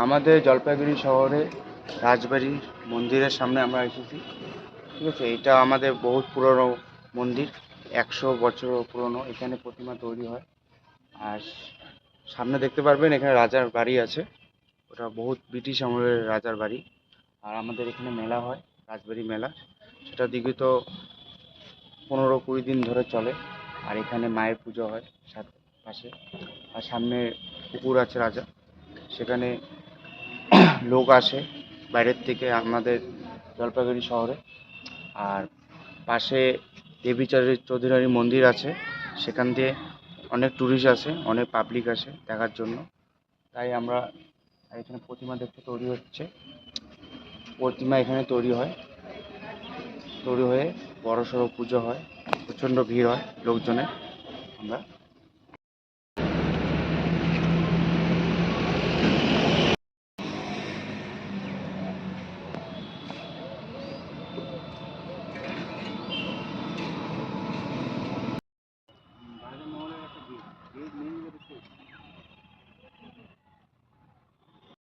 আমাদের জলপাইগুড়ি শহরে রাজবাড়ি মন্দিরের সামনে আমরা এসেছি। ঠিক আছে, এটা আমাদের বহুত পুরনো মন্দির, একশো বছর পুরনো, এখানে প্রতিমা তৈরি হয়। আর সামনে দেখতে পারবেন এখানে রাজার বাড়ি আছে। ওটা বহুত ব্রিটিশ আমলের রাজার বাড়ি। আর আমাদের এখানে মেলা হয়, রাজবাড়ি মেলা। সেটা বিগত পনেরো কুড়ি দিন ধরে চলে। আর এখানে মায়ের পুজো হয় সাত পাশে। আর সামনে পুকুর আছে রাজা। সেখানে লোক আসে বাইরের থেকে আমাদের জলপাইগুড়ি শহরে। আর পাশে দেবী চৌধুরী- চৌধুরানী মন্দির আছে। সেখান দিয়ে অনেক ট্যুরিস্ট আসে, অনেক পাবলিক আসে দেখার জন্য। তাই আমরা এখানে প্রতিমা দেখতে তৈরি হচ্ছে। প্রতিমা এখানে তৈরি হয়। তৈরি হয়ে বড় সড়ো পুজো হয়। প্রচণ্ড ভিড় হয় লোকজনের। আমরা